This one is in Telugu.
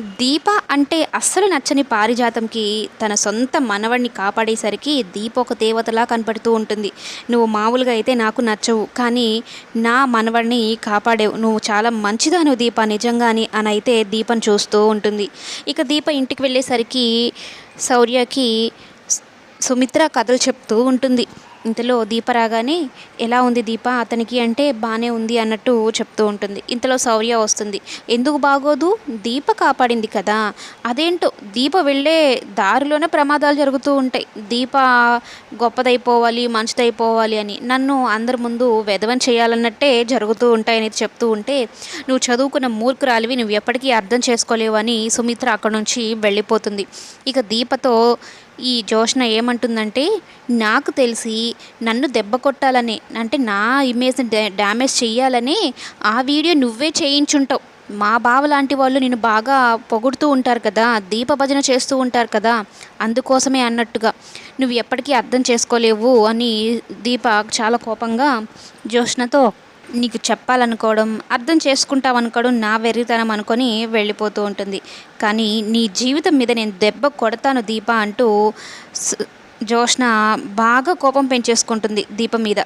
దీప అంటే అస్సలు నచ్చని పారిజాతంకి తన సొంత మనవడిని కాపాడేసరికి దీప ఒక దేవతలా కనపడుతూ ఉంటుంది. నువ్వు మామూలుగా అయితే నాకు నచ్చవు కానీ నా మనవడిని కాపాడేవు. నువ్వు చాలా మంచిదాను దీప నిజంగాని అని అయితే దీపం చూస్తూ ఉంటుంది. ఇక దీప ఇంటికి వెళ్ళేసరికి శౌర్యకి సుమిత్ర కథలు చెప్తూ ఉంటుంది. ఇంతలో దీప రాగానే ఎలా ఉంది దీప? అతనికి అంటే బాగానే ఉంది అన్నట్టు చెప్తూ ఉంటుంది. ఇంతలో శౌర్య వస్తుంది. ఎందుకు బాగోదు? దీప కాపాడింది కదా. అదేంటో? దీప వెళ్ళే దారిలోనే ప్రమాదాలు జరుగుతూ ఉంటాయి. దీప గొప్పదైపోవాలి మంచిదైపోవాలి అని. నన్ను అందరి ముందు వెధవని చేయాలన్నట్టే జరుగుతూ ఉంటాయని చెప్తూ ఉంటే నువ్వు చదువుకున్న మూర్ఖురాలివి నువ్వు ఎప్పటికీ అర్థం చేసుకోలేవు అని సుమిత్ర అక్కడ నుంచి వెళ్ళిపోతుంది. ఇక దీపతో ఈ జోష్న ఏమంటుందంటే నాకు తెలిసి నన్ను దెబ్బ కొట్టాలని అంటే నా ఇమేజ్ని డ్యామేజ్ చెయ్యాలని ఆ వీడియో నువ్వే చేయించుంటావు. మా బావ లాంటి వాళ్ళు నేను బాగా పొగుడుతూ ఉంటారు కదా దీప భజన చేస్తూ ఉంటారు కదా అందుకోసమే అన్నట్టుగా. నువ్వు ఎప్పటికీ అర్థం చేసుకోలేవు అని దీప చాలా కోపంగా జ్యోష్ణతో నీకు చెప్పాలనుకోవడం అర్థం చేసుకుంటావు అనుకోవడం నా వెర్రితనం అనుకొని వెళ్ళిపోతూ ఉంటుంది. కానీ నీ జీవితం మీద నేను దెబ్బ కొడతాను దీప అంటూ జోష్న బాగా కోపం పెంచేసుకుంటుంది దీపం మీద.